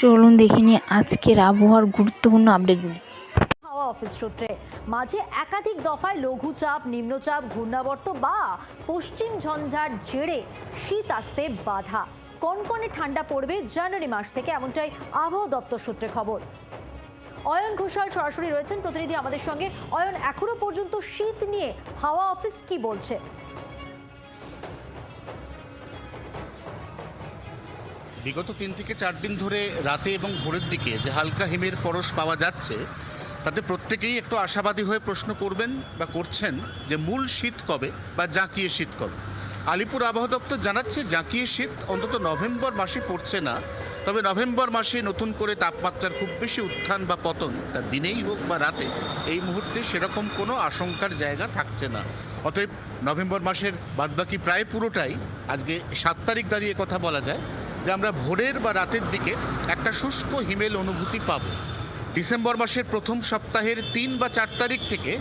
চলুন দেখে নিই আজকের আবহাওয়ার গুরুত্বপূর্ণ আপডেটগুলি হাওয়া অফিস সূত্রে, মাঝে একাধিক দফায় লঘুচাপ, নিম্নচাপ, ঘূর্ণাবর্ত বা পশ্চিম ঝঞ্ঝার জেরে শীত আসতে বাধা। কনকনে ঠান্ডা পড়বে জানুয়ারি মাস থেকে, এমনটাই আবহাওয়া দপ্তর সূত্রে খবর। অয়ন ঘোষাল সরাসরি রয়েছেন প্রতিনিধি আমাদের সঙ্গে। অয়ন, এখনও পর্যন্ত শীত নিয়ে হাওয়া অফিস কি বলছে? বিগত তিন থেকে চার দিন ধরে রাতে এবং ভোরের দিকে যে হালকা হিমের পরশ পাওয়া যাচ্ছে, তাতে প্রত্যেকেই একটু আশাবাদী হয়ে প্রশ্ন করবেন বা করছেন যে মূল শীত কবে বা জাঁকিয়ে শীত কবে। আলিপুর আবহাওয়া দপ্তর জানাচ্ছে জাঁকিয়ে শীত অন্তত নভেম্বর মাসে পড়ছে না, তবে নভেম্বর মাসে নতুন করে তাপমাত্রার খুব বেশি উত্থান বা পতন, তা দিনেই হোক বা রাতে, এই মুহূর্তে সেরকম কোনো আশঙ্কার জায়গা থাকছে না। অতএব নভেম্বর মাসের বাদবাকি প্রায় পুরোটাই, আজকে সাত তারিখ দাঁড়িয়ে কথা বলা যায়। যে আমরা ভোরের বা রাতের দিকে একটা শুষ্ক হিমেল অনুভূতি পাব। ডিসেম্বর মাসের প্রথম সপ্তাহের তিন বা চার তারিখ থেকে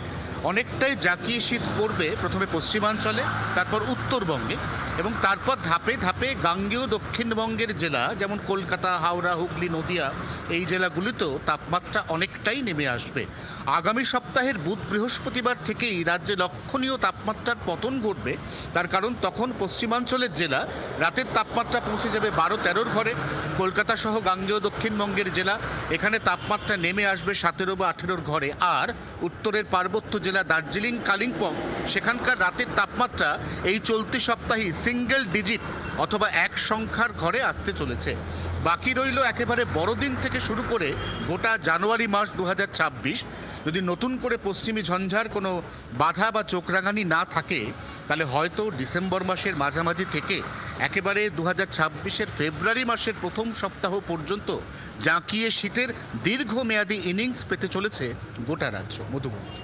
অনেকটাই জাঁকিয়ে শীত পড়বে প্রথমে পশ্চিমাঞ্চলে, তারপর উত্তরবঙ্গে। এবং তারপর ধাপে ধাপে গাঙ্গেয় দক্ষিণবঙ্গের জেলা, যেমন কলকাতা, হাওড়া, হুগলি, নদিয়া, এই জেলাগুলিতেও তাপমাত্রা অনেকটাই নেমে আসবে। আগামী সপ্তাহের বুধ বৃহস্পতিবার থেকেই রাজ্যে লক্ষণীয় তাপমাত্রার পতন ঘটবে। তার কারণ, তখন পশ্চিমাঞ্চলের জেলা, রাতের তাপমাত্রা পৌঁছে যাবে বারো তেরোর ঘরে। কলকাতা সহ গাঙ্গেয় দক্ষিণবঙ্গের জেলা, এখানে তাপমাত্রা নেমে আসবে সতেরো বা আঠেরোর ঘরে। আর উত্তরের পার্বত্য জেলা দার্জিলিং, কালিম্পং, সেখানকার রাতের তাপমাত্রা এই চলতি সপ্তাহে সিঙ্গেল ডিজিট অথবা এক সংখ্যার ঘরে আসতে চলেছে। বাকি রইল একেবারে বড়দিন থেকে শুরু করে গোটা জানুয়ারি মাস দু হাজার ছাব্বিশ। যদি নতুন করে পশ্চিমী ঝঞ্ঝার কোনো বাধা বা চোখরাঙানি না থাকে, তাহলে হয়তো ডিসেম্বর মাসের মাঝামাঝি থেকে একেবারে দু হাজার ফেব্রুয়ারি মাসের প্রথম সপ্তাহ পর্যন্ত জাঁকিয়ে শীতের দীর্ঘমেয়াদী ইনিংস পেতে চলেছে গোটা রাজ্য। মধুবন্তী